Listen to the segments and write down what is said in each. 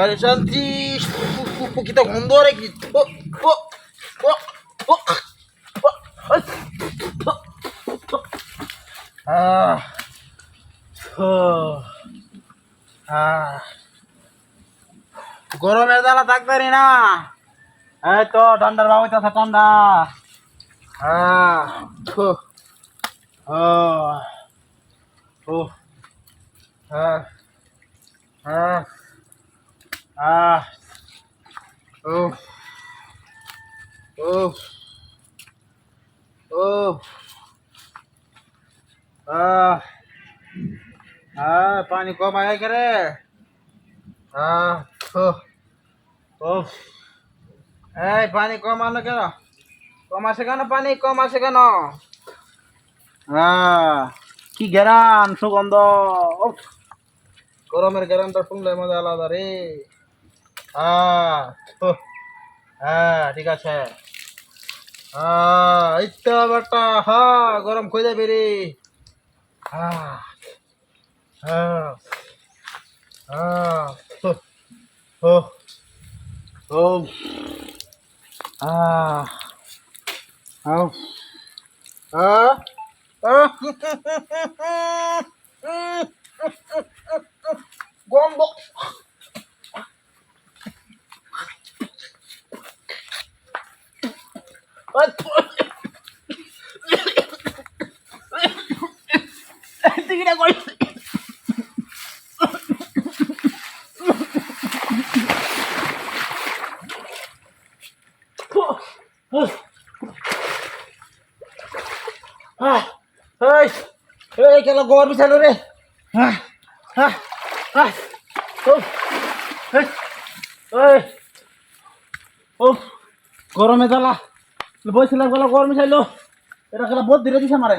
আরে শান্তি কিতা গন্ধ রে কি গরমের জ্বালা থাকতারি না। এই তো, ঠান্ডার বাবু আছে ঠান্ডা। আহ ও ও ও আহ ও ও ও আহ আহ, পানি কম আয়া করে আহ ও ও এই পানি কম আনো কেন? কম আসে কেন পানি? কম আসে কেন? কি গেরান সুগন্ধ গরমের গেরানটা শুনলে মজা আলাদা রে। হ্যাঁ ও, হ্যাঁ ঠিক আছে হ্যাঁ এই তো বেটা হ্যাঁ গরম কই যাবে রে হ্যাঁ হ্যাঁ হ্যাঁ ও, ও ও আহ আহ আহ গন্ধ টিকিটা করি এই এই কেন গোবর বিছালো রে হ্যাঁ হ্যাঁ হ্যাঁ উফ, গরমে জ্বালা বইছিলাম গেল গরম মিশাইলো এটা খেলা বহুত ধীরে দিছে মারে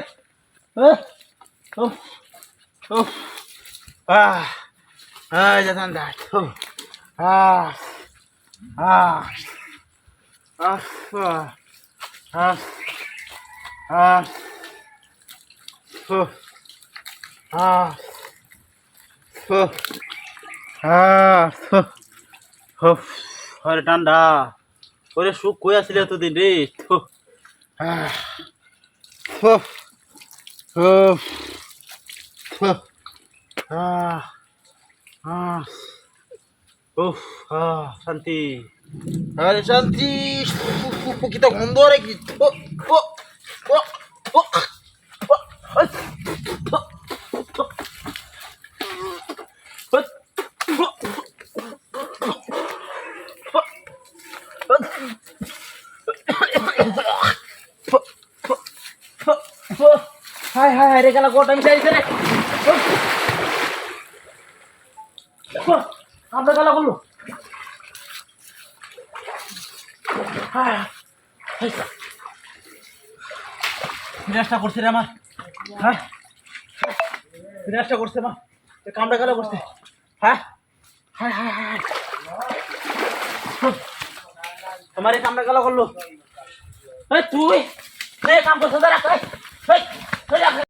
ঠান্ডা, ওরে সুখ কই আসলে এতদিন রে? শান্তি। আরে শান্তি। কিতা গন্ধ রে কি ও ও ও ও ও, ওই, ও, ও, ওই, হাই হাই হাই রে গেলা, গোটা মিশাইছে রে। আমরা গেলা করল বিনাশটা করছে রে আমার। হ্যাঁ বিনাশটা করছে মা। কামড়া গেলা করছে। হ্যাঁ হায় হায় হায়। তোমার এই কামড়া গেলা করল। তুই কাম করছ এই,